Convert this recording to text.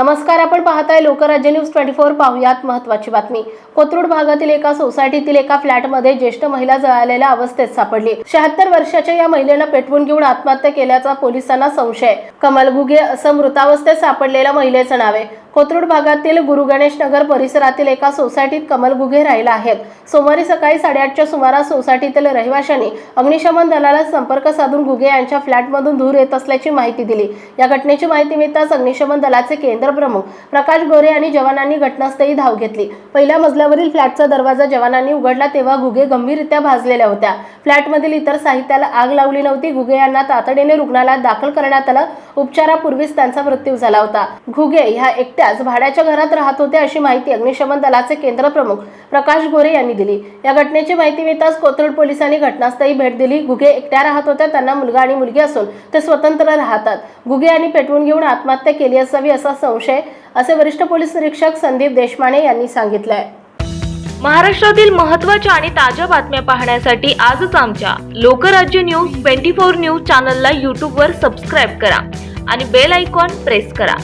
नमस्कार आपण पाहताय लोकराज्य न्यूज ट्वेंटी फोर. पाहुयात महत्वाची बातमी. कोथरूड भागातील एका सोसायटीतील एका फ्लॅटमध्ये ज्येष्ठ महिला जळालेल्या अवस्थेत सापडली. शहात्तर वर्षाच्या या महिलेनं पेटवून घेऊन आत्महत्या केल्याचा पोलिसांना संशय. कमल गुगे असं मृतावस्थेत सापडलेल्या महिलेचं नाव आहे. कोथरूड भागातील गुरु गणेश नगर परिसरातील एका सोसायटीत कमल गुगे राहिला आहेत. सोमवारी सकाळी साडेआठच्या सुमारास सोसायटीतील रहिवाशांनी अग्निशमन दलाला संपर्क साधून गुगे यांच्या फ्लॅटमधून धूर येत असल्याची माहिती दिली. या घटनेची माहिती मिळताच अग्निशमन दलाचे केंद्र प्रमुख प्रकाश गोरे आणि जवानांनी घटनास्थळी धाव घेतली. पहिल्या मजल्यावरील फ्लॅटचा दरवाजा जवानांनी उघडला तेव्हा गुगे गंभीररित्या भाजलेल्या होत्या. फ्लॅटमधील इतर साहित्याला आग लावली नव्हती. घुगे यांना तातडीने रुग्णालयात दाखल करण्यात आलं. उपचारापूर्वीच त्यांचा मृत्यू झाला होता. घुगे ह्या एकट्याच भाड्याच्या घरात राहत होते अशी माहिती अग्निशमन दलाचे केंद्र प्रमुख प्रकाश गोरे यांनी दिली. या घटनेची माहिती मिळताच कोथरूड पोलिसांनी घटनास्थळी भेट दिली. गुगे एकट्या राहत होत्या. त्यांना मुलगा आणि मुलगी असून ते स्वतंत्र राहतात. गुगे यांनी पेटवून घेऊन आत्महत्या केली असावी असा संशय असे वरिष्ठ पोलीस निरीक्षक संदीप देशमाने यांनी सांगितलंय. महाराष्ट्रातील महत्त्वाच्या आणि ताज्या बातम्या पाहण्यासाठी आजच आमच्या Lokrajya news twenty four news चॅनलला यूट्यूबवर सबस्क्राईब करा आणि बेल आयकॉन प्रेस करा.